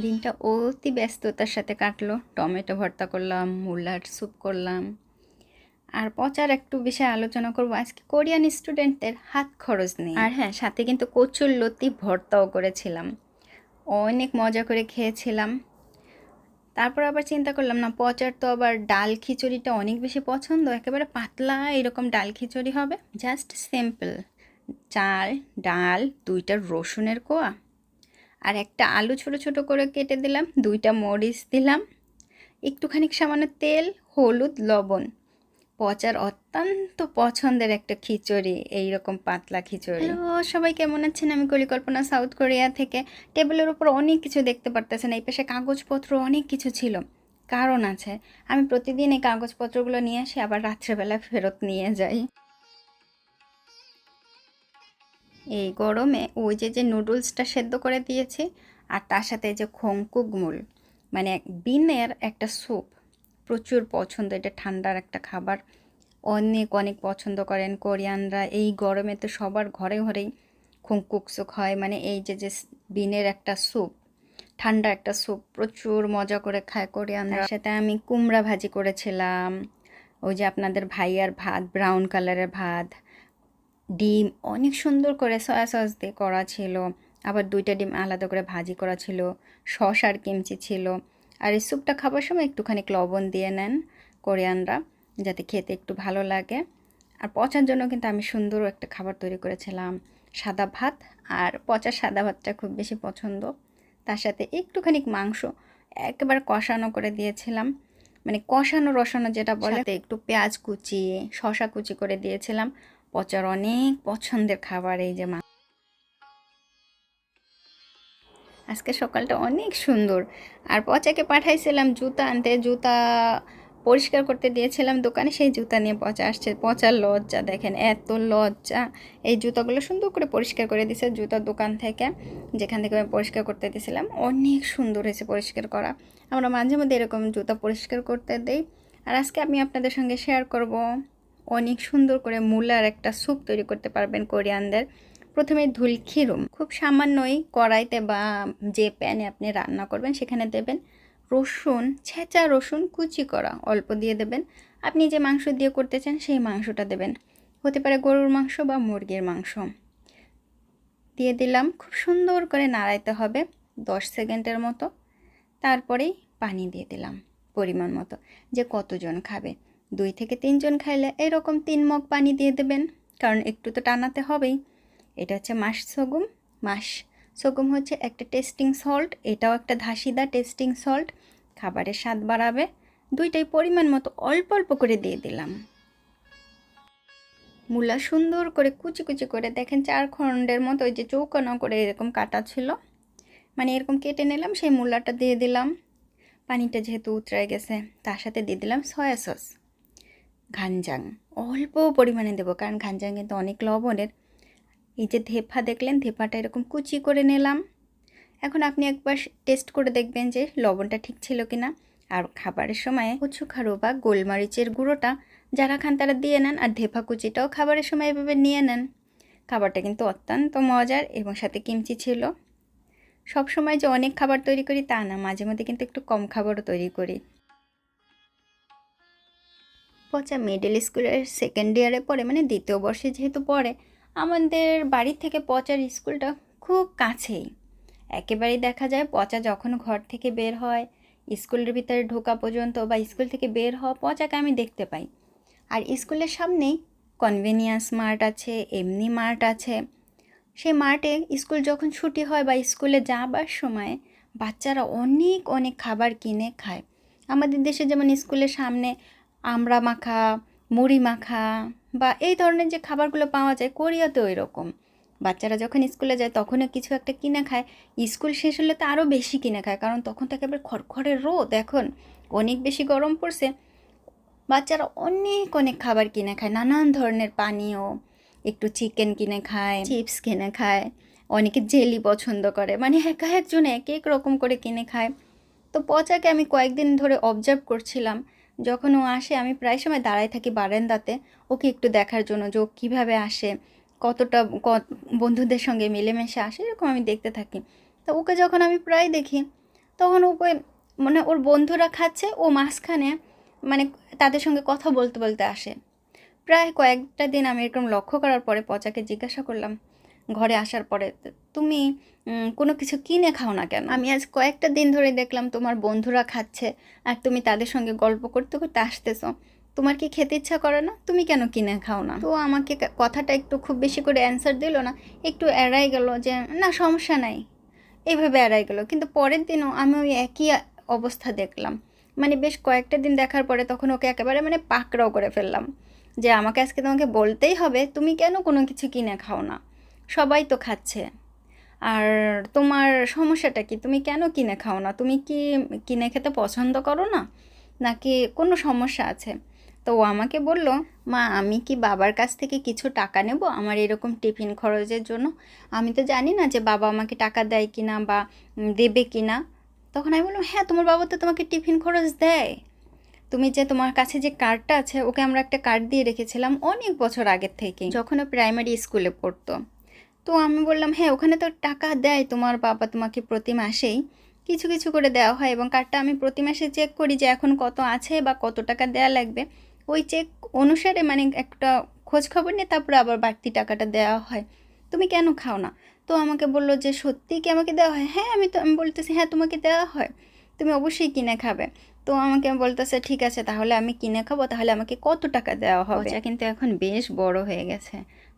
দিনটা অতি ব্যস্ততার সাথে কাটলো। টমেটো ভর্তা করলাম, মূলার স্যুপ করলাম। আর পচার একটু বিষয়ে আলোচনা করব। আজকে কোরিয়ান স্টুডেন্টদের হাত খরচ নেই। আর হ্যাঁ সাথে কিন্তু কচুর লতি ভর্তাও করেছিলাম। অনেক মজা করে খেয়েছিলাম। তারপর আবার চিন্তা করলাম, না, পচার তো আবার ডাল খিচুড়িটা অনেক বেশি পছন্দ। একেবারে পাতলা এরকম ডাল খিচুড়ি হবে। Just simple. চাল, ডাল, দুইটা রসুনের কোয়া। আর একটা আলু ছোট ছোট করে কেটে দিলাম, দুইটা মরিচ দিলাম একটুখানি সামান্য তেল, হলুদ, লবণ। পচার অত্যন্ত পছন্দের একটা খিচুড়ি এই রকম পাতলা খিচুড়ি। হ্যালো, সবাই কেমন আছেন? আমি পরিকল্পনা সাউথ কোরিয়া থেকে। টেবিলের উপর অনেক কিছু দেখতে পারতেছেন, এই পাশে কাগজপত্র অনেক কিছু ছিল। কারণ আছে, আমি প্রতিদিন এই কাগজপত্রগুলো নিয়ে আসি, আবার রাত্রেবেলা ফেরত নিয়ে যাই। এই গরমে ওই যে যে নুডলসটা সেদ্ধ করে দিয়েছি আর তার সাথে যে খঙ্কুক মূল মানে বিনের একটা স্যুপ। প্রচুর পছন্দ, এটা ঠান্ডার একটা খাবার। অনেক অনেক পছন্দ করেন কোরিয়ানরা। এই গরমে তো সবার ঘরে ঘরেই খুঙ্কুক সুক হয়। মানে এই যে যে বিনের একটা স্যুপ, ঠান্ডা একটা স্যুপ, প্রচুর মজা করে খায় কোরিয়ানরা। সাথে আমি কুমড়া ভাজি করেছিলাম। ওই যে আপনাদের ভাইয়ার ভাত, ব্রাউন কালারের ভাত। ডিম অনেক সুন্দর করে সয়া সস দিয়ে করা ছিল। আবার দুইটা ডিম আলাদা করে ভাজি করা ছিল। সস আর কিমচি ছিল। আর এই স্যুপটা খাবার সময় একটুখানি লবণ দিয়ে নেন কোরিয়ানরা, যাতে খেতে একটু ভালো লাগে। আর পচার জন্য কিন্তু আমি সুন্দর একটা খাবার তৈরি করেছিলাম, সাদা ভাত। আর পচা সাদা ভাতটা খুব বেশি পছন্দ। তার সাথে একটুখানি মাংস একেবারে কষানো করে দিয়েছিলাম। মানে কষানো রসানো যেটা বলে একটু পেঁয়াজ কুচি শশা কুচি করে দিয়েছিলাম। পচার অনেক পছন্দের খাবার এই যে মা। আজকে সকালটা অনেক সুন্দর। আর পচাকে পাঠাইছিলাম জুতা আনতে, জুতা পরিষ্কার করতে দিয়েছিলাম দোকানে, সেই জুতা নিয়ে পচা আসছে। পচার লজ্জা, দেখেন এত লজ্জা। এই জুতাগুলো সুন্দর করে পরিষ্কার করে দিছে জুতার দোকান থেকে, যেখান থেকে আমি পরিষ্কার করতে দিয়েছিলাম। অনেক সুন্দর হয়েছে পরিষ্কার করা। আমরা মাঝে মধ্যে এরকম জুতা পরিষ্কার করতে দেই। আর আজকে আমি আপনাদের সঙ্গে শেয়ার করব। অনেক সুন্দর করে মূলার একটা স্যুপ তৈরি করতে পারবেন কোরিয়ানদের। প্রথমে ধুলখিরুম খুব সামান্যই কড়াইতে বা যে প্যানে আপনি রান্না করবেন সেখানে দেবেন রসুন, ছেঁচা রসুন কুচি করা, অল্প দিয়ে দেবেন। আপনি যে মাংস দিয়ে করতে চান সেই মাংসটা দেবেন। হতে পারে গরুর মাংস বা মুরগির মাংস। দিয়ে দিলাম, খুব সুন্দর করে নাড়াইতে হবে দশ সেকেন্ডের মতো। তারপরেই পানি দিয়ে দিলাম পরিমাণ মতো, যে কতজন খাবে। দুই থেকে তিনজন খাইলে এরকম তিন মগ পানি দিয়ে দেবেন, কারণ একটু তো টানাতে হবেই। এটা হচ্ছে মাস সগুম। মাস সগুম হচ্ছে একটা টেস্টিং সল্ট এটাও একটা ধাসিদা টেস্টিং সল্ট খাবারের স্বাদ বাড়াবে। দুইটাই পরিমাণ মতো অল্প অল্প করে দিয়ে দিলাম। মূলা সুন্দর করে কুচি কুচি করে দেখেন চার খণ্ডের মতো, ওই যে চৌকানো করে এরকম কাটা ছিল। মানে এরকম কেটে নিলাম, সেই মূলাটা দিয়ে দিলাম। পানিটা যেহেতু উতরায় গেছে, তার সাথে দিয়ে দিলাম সয়া সস। ঘানজাং অল্প পরিমাণে দেবো, কারণ ঘানজাং কিন্তু অনেক লবণের। এই যে ধেপা দেখলেন ধেপাটা এরকম কুচি করে নিলাম। এখন আপনি একবার টেস্ট করে দেখবেন যে লবণটা ঠিক ছিল কি না আর খাবারের সময় কচু খারো বা গোলমরিচের গুঁড়োটা যারা খান তারা দিয়ে নেন, আর ধেপা কুচিটাও খাবারের সময় এভাবে নিয়ে নেন। খাবারটা কিন্তু অত্যন্ত মজার এবং সাথে কিমচি ছিল। সব সময় যে অনেক খাবার তৈরি করি তা না, মাঝে মধ্যে কিন্তু একটু কম খাবারও তৈরি করি। পচা মিডল স্কুলের সেকেন্ড ইয়ারে পড়ে মানে দ্বিতীয় বর্ষে যেহেতু পড়ে, আমাদের বাড়ির থেকে পচার স্কুলটা খুব কাছেই। একেবারেই দেখা যায় পচা যখন ঘর থেকে বের হয় স্কুলের ভিতরে ঢোকা পর্যন্ত বা স্কুল থেকে বের হওয়া পচাকে আমি দেখতে পাই। আর স্কুলের সামনেই কনভেনিয়েন্স মার্ট আছে, এমনি মার্ট আছে। সেই মার্টে স্কুল যখন ছুটি হয় বা স্কুলে যাবার সময় বাচ্চারা অনেক অনেক খাবার কিনে খায়। আমাদের দেশে যেমন স্কুলের সামনে আমড়া মাখা, মুড়ি মাখা বা এই ধরনের যে খাবারগুলো পাওয়া যায় কোরিয়াতেও এরকম। বাচ্চারা যখন স্কুলে যায়, তখনও কিছু একটা কিনে খায়। স্কুল শেষ হলে তো আরও বেশি কিনে খায়, কারণ তখন তো একেবারে খড়খড়ের রোদ। এখন অনেক বেশি গরম পড়ছে। বাচ্চারা অনেক অনেক খাবার কিনে খায়। নানান ধরনের পানীয়, একটু চিকেন কিনে খায় চিপস কিনে খায়। অনেকে জেলি পছন্দ করে। মানে এক একজন এক এক রকম করে কিনে খায়। তো পচাকে আমি কয়েকদিন ধরে অবজার্ভ করছিলাম। যখন ও আসে, আমি প্রায় সময় দাঁড়াই থাকি বারান্দাতে। ওকে একটু দেখার জন্য যে ও কীভাবে আসে, কতটা বন্ধুদের সঙ্গে মিলেমিশে আসে, এরকম আমি দেখতে থাকি। তো ওকে যখন আমি প্রায় দেখি, তখন ওকে মানে ওর বন্ধুরা খাচ্ছে, ও মাঝখানে মানে তাদের সঙ্গে কথা বলতে বলতে আসে। প্রায় কয়েকটা দিন আমি এরকম লক্ষ্য করার পরে পচাকে জিজ্ঞাসা করলাম, ঘরে আসার পরে তুমি কোনো কিছু কিনে খাও না কেন? আমি আজ কয়েকটা দিন ধরে দেখলাম তোমার বন্ধুরা খাচ্ছে আর তুমি তাদের সঙ্গে গল্প করতে করতে আসতেছো। তোমার কি খেতে ইচ্ছা করে না? তুমি কেন কিনে খাও না? তো আমাকে কথাটা একটু খুব বেশি করে অ্যান্সার দিল না, একটু এড়াই গেল যে, না, সমস্যা নাই। এইভাবে এড়াই গেল। কিন্তু পরের দিনও আমি ওই একই অবস্থা দেখলাম। মানে বেশ কয়েকটা দিন দেখার পরে তখন ওকে একেবারে মানে পাকড়াও করে ফেললাম যে, আমাকে আজকে তোমাকে বলতেই হবে, তুমি কেন কোনো কিছু কিনে খাও না? সবাই তো খাচ্ছে। আর তোমার সমস্যাটা কি? তুমি কেন কিনে খাও না? তুমি কি কিনে খেতে পছন্দ করো না? নাকি কোনো সমস্যা আছে? তো ও আমাকে বলল, মা, আমি কি বাবার কাছ থেকে কিছু টাকা নেব? আমার এরকম টিফিন খরচের জন্য? আমি তো জানি না যে বাবা আমাকে টাকা দেয় কি না বা দেবে কি না তখন আমি বললাম হ্যাঁ তোমার বাবা তো তোমাকে টিফিন খরচ দেয়। তুমি যে তোমার কাছে যে কার্ডটা আছে, ওকে আমরা একটা কার্ড দিয়ে রেখেছিলাম অনেক বছর আগের থেকে। যখন ও প্রাইমারি স্কুলে পড়তো তো আমি বললাম হ্যাঁ ওখানে তো টাকা দেয় তোমার বাবা তোমাকে প্রতি মাসেই। কিছু কিছু করে দেওয়া হয় এবং কার্ডটা আমি প্রতি মাসে চেক করি যে এখন কত আছে বা কত টাকা দেওয়া লাগবে। ওই চেক অনুসারে মানে একটা খোঁজ খবর নিয়ে তারপরে আবার বাড়তি টাকাটা দেওয়া হয়। তুমি কেন খাও না? তো আমাকে বলল যে সত্যি কি আমাকে দেওয়া হয়? হ্যাঁ আমি তো আমি বলতেছি হ্যাঁ তোমাকে দেওয়া হয়। তুমি অবশ্যই কিনে খাবে। তো আমাকে বলতেছে ঠিক আছে তাহলে আমি কিনে খাব তাহলে আমাকে কত টাকা দেওয়া হবে? কিন্তু এখন বেশ বড় হয়ে গেছে।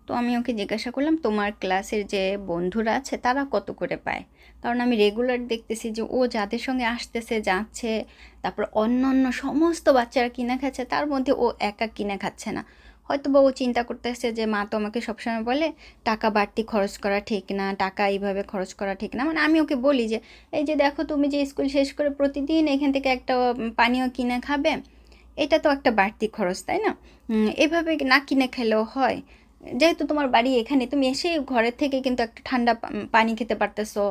তো আমি ওকে জিজ্ঞাসা করলাম, তোমার ক্লাসের যে বন্ধুরা আছে, তারা কত করে পায়? কারণ আমি রেগুলার দেখতেছি যে ও যাদের সঙ্গে আসতেছে, যাচ্ছে, তারপর অন্য অন্য সমস্ত বাচ্চারা কিনে খাচ্ছে, তার মধ্যে ও একা কিনে খাচ্ছে না। হয়তো বা ও চিন্তা করতেছে যে, মা তো আমাকে সবসময় বলে, টাকা বাড়তি খরচ করা ঠিক না, টাকা এইভাবে খরচ করা ঠিক না। মানে আমি ওকে বলি যে, এই যে দেখো, তুমি যে স্কুল শেষ করে প্রতিদিন এখান থেকে একটা পানীয় কিনে খাবে, এটা তো একটা বাড়তি খরচ, তাই না? এভাবে না কিনে খেলেও হয়। যেহেতু তোমার বাড়ি এখানে, তুমি এসে ঘরের থেকে কিন্তু একটা ঠান্ডা পানি খেতে পারতেছো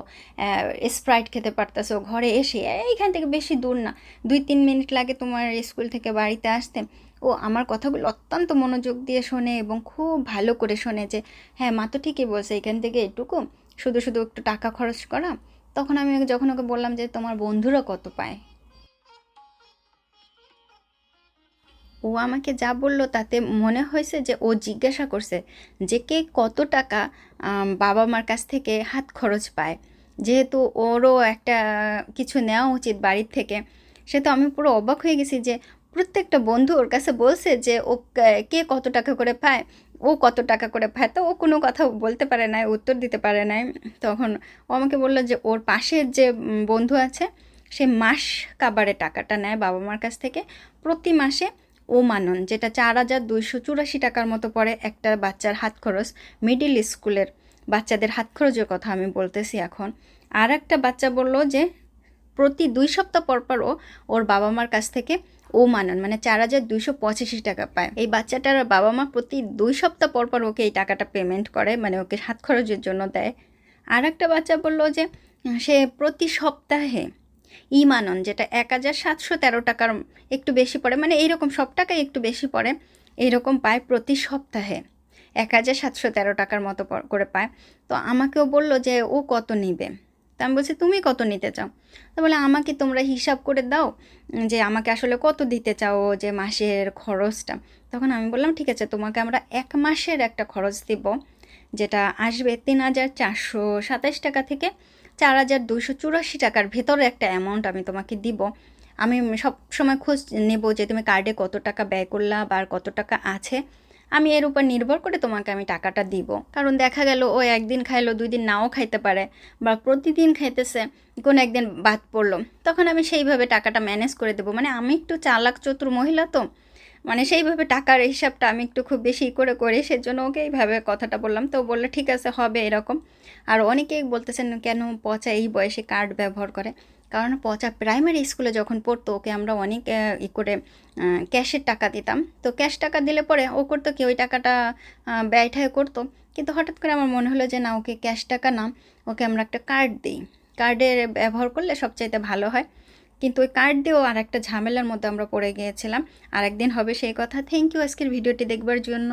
স্প্রাইট খেতে পারতেছো, ঘরে এসে, এইখান থেকে বেশি দূর না। দুই, তিন মিনিট লাগে তোমার স্কুল থেকে বাড়িতে আসতে। ও, আমার কথাগুলো অত্যন্ত মনোযোগ দিয়ে শোনে এবং খুব ভালো করে শোনে যে হ্যাঁ মা তো ঠিকই বলছে, এখান থেকে এটুকু, শুধু শুধু একটু টাকা খরচ করা। তখন আমি যখন ওকে বললাম যে, তোমার বন্ধুরা কত পায়? ও আমাকে যা বলল তাতে মনে হয়েছে যে ও জিজ্ঞাসা করছে যে কে কত টাকা বাবা মার কাছ থেকে হাত খরচ পায়। যেহেতু ওরও একটা কিছু নেওয়া উচিত বাড়ির থেকে, সে তো আমি পুরো অবাক হয়ে গেছি যে প্রত্যেকটা বন্ধু ওর কাছে বলছে যে ও কে- কত টাকা করে পায়, ও কত টাকা করে পায়। তো ও কোনো কথা বলতে পারে নাই, উত্তর দিতে পারে নাই। তখন ও আমাকে বলল যে ওর পাশের যে বন্ধু আছে, সে মাস কাবারে টাকাটা নেয় বাবা মার কাছ থেকে। প্রতি মাসে ও মানন, যেটা চার হাজার দুইশো চুরাশি টাকার মতো পড়ে একটা বাচ্চার হাত খরচ মিডিল স্কুলের বাচ্চাদের হাত খরচের কথা আমি বলতেছি এখন। আর একটা বাচ্চা বলল যে, প্রতি দুই সপ্তাহ পর পর ও, ওর বাবা মার কাছ থেকে ও মানন মানে চার হাজার দুইশো পঁচাশি টাকা পায়। এই বাচ্চাটার বাবা মা প্রতি দুই সপ্তাহ পর পর ওকে এই টাকাটা পেমেন্ট করে মানে ওকে হাত খরচের জন্য দেয়। আর একটা বাচ্চা বলল যে, সে প্রতি সপ্তাহে ইমানন, যেটা এক হাজার সাতশো তেরো টাকার একটু বেশি পড়ে মানে এইরকম সব টাকাই একটু বেশি পড়ে, এইরকম পায় প্রতি সপ্তাহে। এক হাজার সাতশো তেরো টাকার মতো করে পায়। তো আমাকেও বলল যে, ও কত নিবে? তা আমি বলছি, তুমি কত নিতে চাও? তো বলে, আমাকে তোমরা হিসাব করে দাও যে আমাকে আসলে কত দিতে চাও, যে মাসের খরচটা। তখন আমি বললাম, ঠিক আছে, তোমাকে আমরা এক মাসের একটা খরচ দিব। যেটা আসবে তিন হাজার চারশো সাতাশ টাকা থেকে চার হাজার দুশো চুরাশি টাকার ভেতরে একটা অ্যামাউন্ট আমি তোমাকে দিব। আমি সব সময় খোঁজ নেব যে তুমি কার্ডে কত টাকা ব্যয় করলা বা কত টাকা আছে। আমি এর উপর নির্ভর করে তোমাকে আমি টাকাটা দিব। কারণ দেখা গেল ও একদিন খাইলো, দুই দিন নাও খাইতে পারে বা প্রতিদিন খাইতেছে, কোনো একদিন বাদ পড়ল। তখন আমি সেইভাবে টাকাটা ম্যানেজ করে দেবো। মানে আমি একটু চালাক চতুর মহিলা তো মানে সেইভাবে টাকার হিসাবটা আমি একটু খুব বেশি করে করি সেজন্য ওকে এইভাবে কথাটা বললাম। তো বলল ঠিক আছে হবে এরকম। আর অনেকেই বলতেছেন কেন পচা এই বয়সে কার্ড ব্যবহার করে? কারণ পচা প্রাইমারি স্কুলে যখন পড়তো ওকে আমরা অনেক ই করে ক্যাশের টাকা দিতাম। তো ক্যাশ টাকা দিলে পরে ও করতো কি ওই টাকাটা আহ, ব্যয় ঠ্যায় করতো। কিন্তু হঠাৎ করে আমার মনে হলো যে না ওকে ক্যাশ টাকা না ওকে আমরা একটা কার্ড দিই। কার্ডের ব্যবহার করলে সবচাইতে ভালো হয়। কিন্তু ওই কার্ড দিয়েও আর একটা ঝামেলার মধ্যে আমরা পড়ে গিয়েছিলাম। আর একদিন হবে সেই কথা। থ্যাংক ইউ আজকের ভিডিওটি দেখবার জন্য।